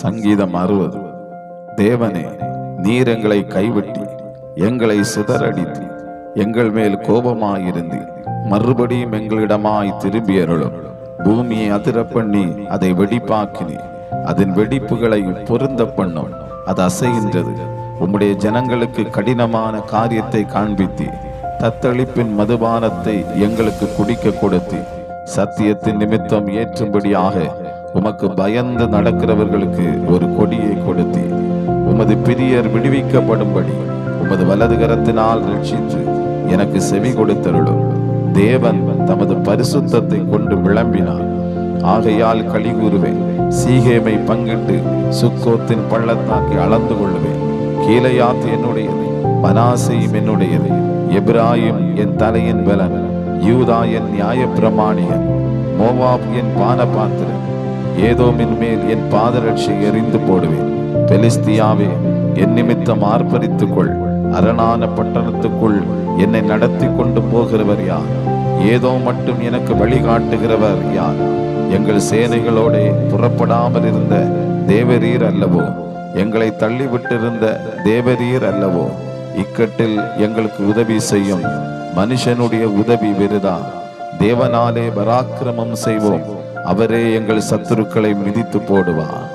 சங்கீதம் அறுபது. தேவனே நீர் எங்களை கைவிட்டி எங்களை சிதறடித்து எங்கள் மேல் கோபமாயிருந்து மறுபடியும் எங்களிடமாய் திரும்பி அருளும். பூமியை அதிர பண்ணி அதை வெடிப்பாக்கினி அதன் வெடிப்புகளை பொருந்த பண்ணும். அது அசைகின்றது. உம்முடைய ஜனங்களுக்கு கடினமான காரியத்தை காண்பித்தி தத்தளிப்பின் மதுபானத்தை எங்களுக்கு குடிக்க கொடுத்து சத்தியத்தின் நிமித்தம் ஏற்றும்படியாக உமக்கு பயந்து நடக்கிறவர்களுக்கு ஒரு கொடியை கொடுத்தி உமது பிரியர் விடுவிக்கப்படும்படி உமது வலது கரத்தினால் ரட்சித்து எனக்கு செவி கொடுத்தருளும். தேவன் தமது பரிசுத்தத்தை கொண்டு விளம்பினார். ஆகையால் களி கூறுவேன் சீகேமை பங்கிட்டு சுக்கோத்தின் பள்ளத்தாக்கி அளந்து கொள்ளுவேன் கீழையாத் என்னுடையது மனாசையும் என்னுடையது. எப்ராயும் என் தலையின் பலன் யூதா என் நியாய பிரமாணியன் மோவாப் என் பான பாத்திரன் ஏதோமின் மேல் என் பாதரட்சி எறிந்து போடுவேன். பெலிஸ்தியாவே என் நிமித்தம் ஆர்ப்பரித்துக்கொள். அரணான பட்டணத்துக்குள் என்னை நடத்தி கொண்டு போகிறவர் யார்? ஏதோ மட்டும் எனக்கு வழிகாட்டுகிறவர் யார்? எங்கள் சேனைகளோடே புறப்படாமல் இருந்த தேவரீர் அல்லவோ? எங்களை தள்ளிவிட்டிருந்த தேவரீர் அல்லவோ? இக்கட்டில் எங்களுக்கு உதவி செய்யும். மனுஷனுடைய உதவி விருதா தேவனாலே பராக்கிரமம் செய்வோம். அவரே எங்கள் சத்துருக்களை மிதித்து போடுவார்.